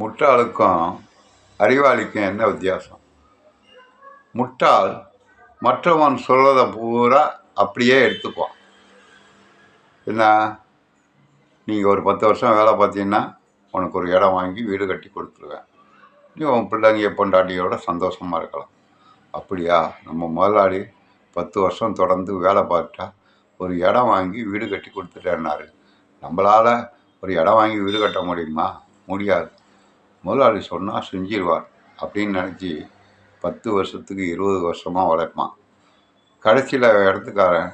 முட்டாளுக்கும் அறிவாளிக்கும் என்ன வித்தியாசம்? முட்டாள் மற்றவன் சொல்கிறத பூரா அப்படியே எடுத்துக்குவான். என்ன? நீங்கள் ஒரு பத்து வருஷம் வேலை பார்த்தீங்கன்னா உனக்கு ஒரு இடம் வாங்கி வீடு கட்டி கொடுத்துருவேன். நீ உன் பிள்ளைங்க பொண்டாட்டியோட சந்தோஷமாக இருக்கலாம். அப்படியா? நம்ம முதலாளி பத்து வருஷம் தொடர்ந்து வேலை பார்த்துட்டா ஒரு இடம் வாங்கி வீடு கட்டி கொடுத்துட்டேன்னாரு. நம்மளால் ஒரு இடம் வாங்கி வீடு கட்ட முடியுமா? முடியாது. முதலாளி சொன்னால் செஞ்சிருவார் அப்படின்னு நினச்சி பத்து வருஷத்துக்கு இருபது வருஷமாக உழைப்பான். கடைசியில் இடத்துக்காரன்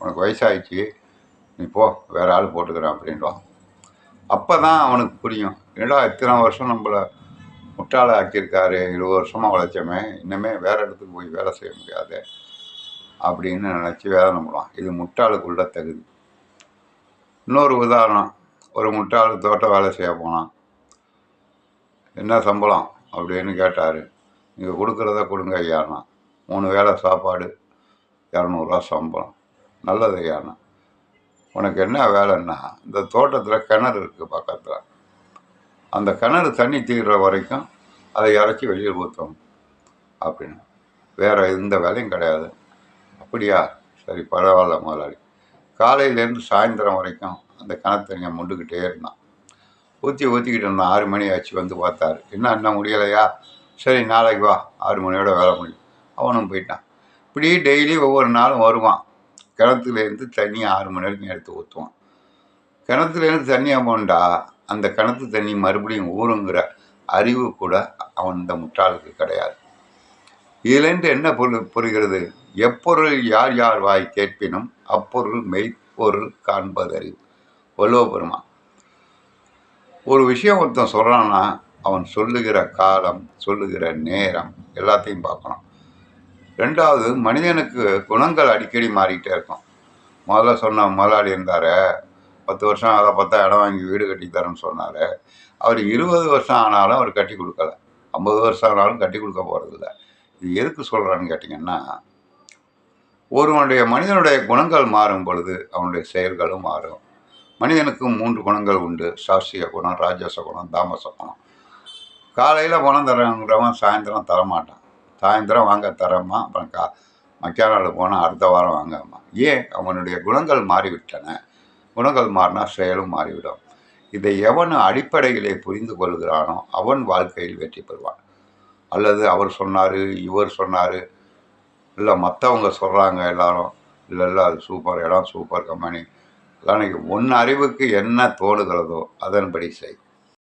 உனக்கு வயசாகிடுச்சு நீ போ வேறு ஆள் போட்டுக்கிறேன் அப்படின்வான் அப்போ தான் அவனுக்கு புரியும். என்னடா இத்தனை வருஷம் நம்மளை முட்டாளை ஆக்கியிருக்காரு இருபது வருஷமாக உழைச்சோமே இன்னமே வேறு இடத்துக்கு போய் வேலை செய்ய முடியாது அப்படின்னு நினச்சி வேலை நம்பலாம் இது முட்டாளுக்குள்ள தகுதி. இன்னொரு உதாரணம். ஒரு முட்டாள் தோட்ட வேலை செய்ய போனான். என்ன சம்பளம்? அப்படின்னு கேட்டார். நீங்கள் கொடுக்குறத கொடுங்க ஐயாண்ணா மூணு வேளை சாப்பாடு இரநூறுவா சம்பளம். நல்லது ஐயாண்ணா உனக்கு என்ன வேலைன்னா இந்த தோட்டத்தில் கிணறு இருக்குது பக்கத்தில். அந்த கிணறு தண்ணி தீர்ற வரைக்கும் அதை இறச்சி வெளியில் ஊற்றணும் அப்படின்னு வேறு எந்த வேலையும் கிடையாது. அப்படியா? சரி பரவாயில்ல முதலாளி. காலையிலேருந்து சாயந்தரம் வரைக்கும் அந்த கிணத்து முண்டுக்கிட்டே இருந்தான். ஊற்றி ஊற்றிக்கிட்டு இருந்தோம். ஆறு மணி ஆச்சு வந்து பார்த்தாரு. என்ன இன்னும் முடியலையா? சரி நாளைக்கு வா. ஆறு மணியோட வேலை முடியும். அவனும் போயிட்டான். இப்படி டெய்லி ஒவ்வொரு நாளும் வருவான். கிணத்துலேருந்து தண்ணி ஆறு மணி வரைக்கும் எடுத்து ஊற்றுவான் கிணத்துலேருந்து தண்ணியை போண்டா அந்த கிணத்து தண்ணி மறுபடியும் ஊறுங்கிற அறிவு கூட அவன் இந்த முட்டாளுக்கு கிடையாது. இதுலேருந்து என்ன பொருள் புரிகிறது? எப்பொருள் யார் யார் வாய் கேட்பினும் அப்பொருள் மெய்ப்பொருள் காண்பதறிவு. வல்லோ பெருமான். ஒரு விஷயம் ஒருத்தன் சொல்கிறான்னா அவன் சொல்லுகிற காலம் சொல்லுகிற நேரம் எல்லாத்தையும் பார்க்கணும். ரெண்டாவது மனிதனுக்கு குணங்கள் அடிக்கடி மாறிக்கிட்டே இருக்கும். முதல்ல சொன்ன முதலாளி இருந்தார். பத்து வருஷம் அதை பார்த்தா இடம் வாங்கி வீடு கட்டி தரேன்னு சொன்னார். அவர் இருபது வருஷம் ஆனாலும் அவர் கட்டி கொடுக்கல. ஐம்பது வருஷம் ஆனாலும் கட்டி கொடுக்க போகிறதில்ல இது எதுக்கு சொல்கிறான்னு கேட்டிங்கன்னா ஒருவனுடைய மனிதனுடைய குணங்கள் மாறும் பொழுது அவனுடைய செயல்களும் மாறும். மனிதனுக்கும் மூன்று குணங்கள் உண்டு. சாஸ்திரிய குணம் ராஜச குணம் தாமச குணம். காலையில் குணம் தரங்கிறவன் சாயந்தரம் தரமாட்டான். சாயந்தரம் வாங்க தரமா? அப்புறம் கா மக்கியானாள் போனால் அடுத்த வாரம் வாங்கம்மா ஏன்? அவனுடைய குணங்கள் மாறிவிட்டன. குணங்கள் மாறினா செயலும் மாறிவிடும். இதை எவன் அடிப்படைகளை புரிந்து கொள்கிறானோ அவன் வாழ்க்கையில் வெற்றி பெறுவான். அல்லது அவர் சொன்னார் இவர் சொன்னார் இல்லை மற்றவங்க சொல்கிறாங்க எல்லாரும் இல்லை இல்லை அது சூப்பர் இடம் சூப்பர் கம்பெனி எல்லாம் உன் அறிவுக்கு என்ன தோணுகிறதோ அதன்படி செய்.